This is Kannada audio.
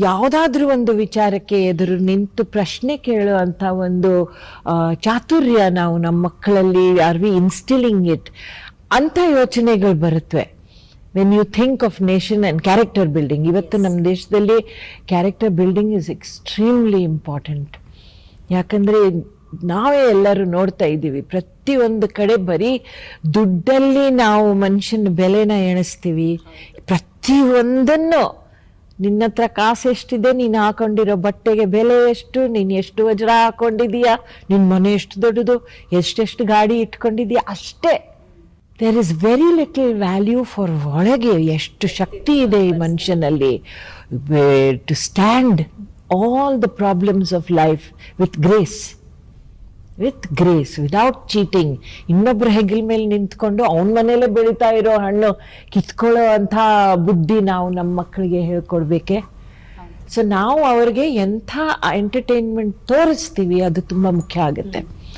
ಯಾವುದಾದ್ರೂ ಒಂದು ವಿಚಾರಕ್ಕೆ ಎದುರು ನಿಂತು ಪ್ರಶ್ನೆ ಕೇಳುವಂಥ ಒಂದು ಚಾತುರ್ಯ ನಾವು ನಮ್ಮ ಮಕ್ಕಳಲ್ಲಿ ಆರ್ ವಿ ಇನ್ಸ್ಟಿಲಿಂಗ್ ಇಟ್ ಅಂಥ ಯೋಚನೆಗಳು ಬರುತ್ತವೆ when you think of nation and character building ಇವತ್ತು ನಮ್ಮ ದೇಶದಲ್ಲಿ character building is extremely important ಯಾಕಂದರೆ ನಾವೇ ಎಲ್ಲರೂ ನೋಡ್ತಾ ಇದ್ದೀವಿ ಪ್ರತಿಯೊಂದು ಕಡೆ ಬರೀ ದುಡ್ಡಲ್ಲಿ ನಾವು ಮನುಷ್ಯನ ಬೆಲೆನ ಎಣಿಸ್ತೀವಿ ಪ್ರತಿಯೊಂದನ್ನು ನಿನ್ನ ಹತ್ರ ಕಾಸು ಎಷ್ಟಿದೆ ನೀನು ಹಾಕೊಂಡಿರೋ ಬಟ್ಟೆಗೆ ಬೆಲೆ ಎಷ್ಟು, ನೀನು ಎಷ್ಟು ವಜ್ರ ಹಾಕೊಂಡಿದೀಯಾ ನಿನ್ನ ಮನೆ ಎಷ್ಟು ದೊಡ್ಡದು, ಎಷ್ಟೆಷ್ಟು ಗಾಡಿ ಇಟ್ಕೊಂಡಿದೀಯಾ ಅಷ್ಟೇ. There is very little value for ಒಳಗೆ ಎಷ್ಟು ಶಕ್ತಿ ಇದೆ ಈ ಮನುಷ್ಯನಲ್ಲಿ. To stand all the problems of life with grace with grace without cheating. ಇನ್ನೊಬ್ಬರ ಹೆಗಲ ಮೇಲೆ ನಿಂತ್ಕೊಂಡು ಅವನ ಮನೆಯಲ್ಲೇ ಬೆಳೀತಾ ಇರೋ ಹಣ್ಣು ಕಿತ್ಕೊಳ್ಳೋ ಅಂಥ ಬುದ್ಧಿ ನಾವು ನಮ್ಮ ಮಕ್ಕಳಿಗೆ ಹೇಳ್ಕೊಡ್ಬೇಕೆ? ಸೊ ನಾವು ಅವ್ರಿಗೆ ಎಂಥ ಎಂಟರ್ಟೈನ್ಮೆಂಟ್ ತೋರಿಸ್ತೀವಿ ಅದು ತುಂಬ ಮುಖ್ಯ ಆಗುತ್ತೆ.